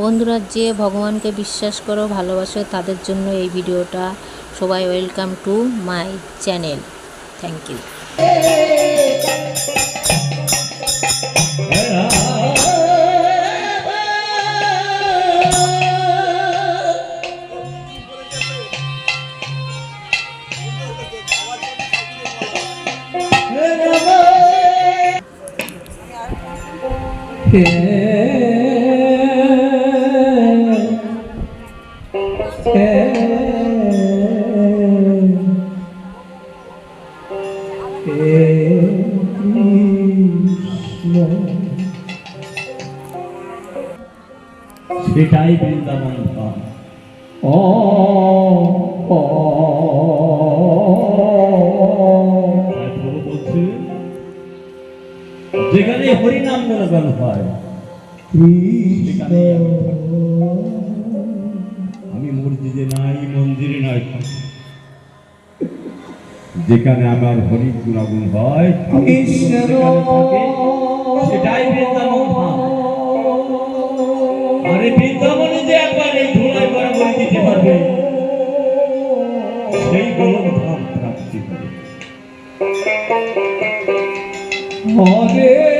বন্ধুরা, যে ভগবানকে বিশ্বাস করো, ভালোবাসো, তাদের জন্য এই ভিডিওটা সবাই welcome to my channel. Thank you. সেটাই যেখানে হরিনাম গুণগান হয়। আমি মসজিদে নাই মন্দিরে নাই। যেখানে আমার হরি গুণাগুণ হয় সেটাই বৃন্দাবন আরে বৃন্দাবনে যে একবার এই ধুলায় করে বলে দিতে পারবে? সেই গোলক ধাম প্রাপ্তি হবে। হরে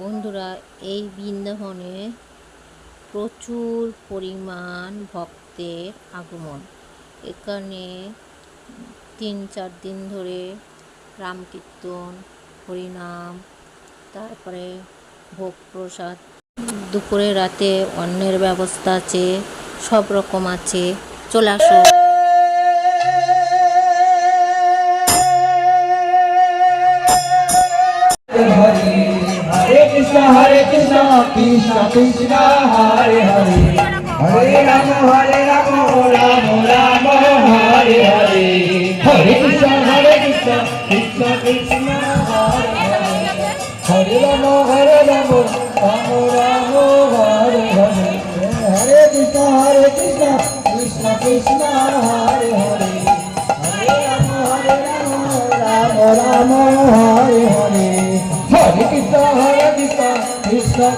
বন্ধুরা, এই বৃন্দাবনে প্রচুর পরিমাণ ভক্ত ভক্তের আগমন। এখানে তিন, চার দিন ধরে রাম কীর্তন, হরিনাম, তারপরে ভোগ প্রসাদ, দুপুরে রাতে অন্নের ব্যবস্থা আছে, সব রকম আছে। চলে আসো। কৃষ্ণ হরে কৃষ্ণ কৃষ্ণ কৃষ্ণ হরে হরে। হরে রাম হরে রাম রাম রাম, হরে হরে। হরে কৃষ্ণ হরে কৃষ্ণ কৃষ্ণ কৃষ্ণ হরে হরে। হরে রাম, হরে